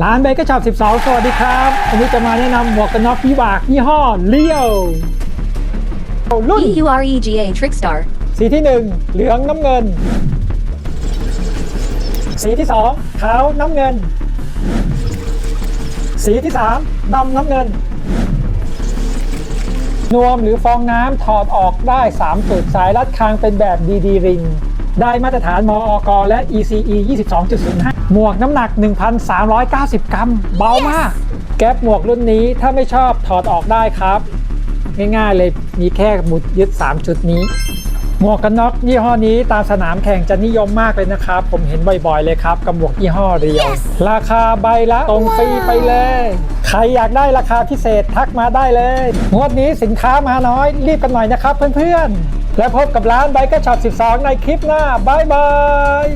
ร้านเบเกอร์ช็อป12 สวัสดีครับ วันนี้จะมาแนะนำหมวกกันน็อกวิบากยี่ห้อเลี้ยวรุ่น E U R E G A Trickstar. สีที่ 1 เหลืองน้ำเงิน สีที่ 2 ขาวน้ำเงิน สีที่ 3ดำน้ำเงิน นวมหรือฟองน้ำถอดออกได้ 3 จุดสายรัดคางเป็นแบบ DD ring ได้มาตรฐานมอกและ ECE 22.05 หมวกน้ำหนัก 1,390 กรัม เบามาก แก๊ปหมวกรุ่นนี้ถ้าไม่ชอบถอดออกได้ครับ ง่ายๆเลยมีแค่หมุดยึด 3 จุดนี้ หมวกกันน็อกยี่ห้อนี้ตามสนามแข่งจะนิยมมากเลยนะครับ ผมเห็นบ่อยๆเลยครับกับหมวกยี่ห้อเรียว ราคาใบละตรงฟรีไปเลย ใครอยากได้ราคาพิเศษทักมาได้เลยงวดนี้สินค้ามาน้อยรีบกันหน่อยนะครับเพื่อนๆ และพบกับร้านไบเกอร์ช็อป 12 ในคลิปหน้าบายบาย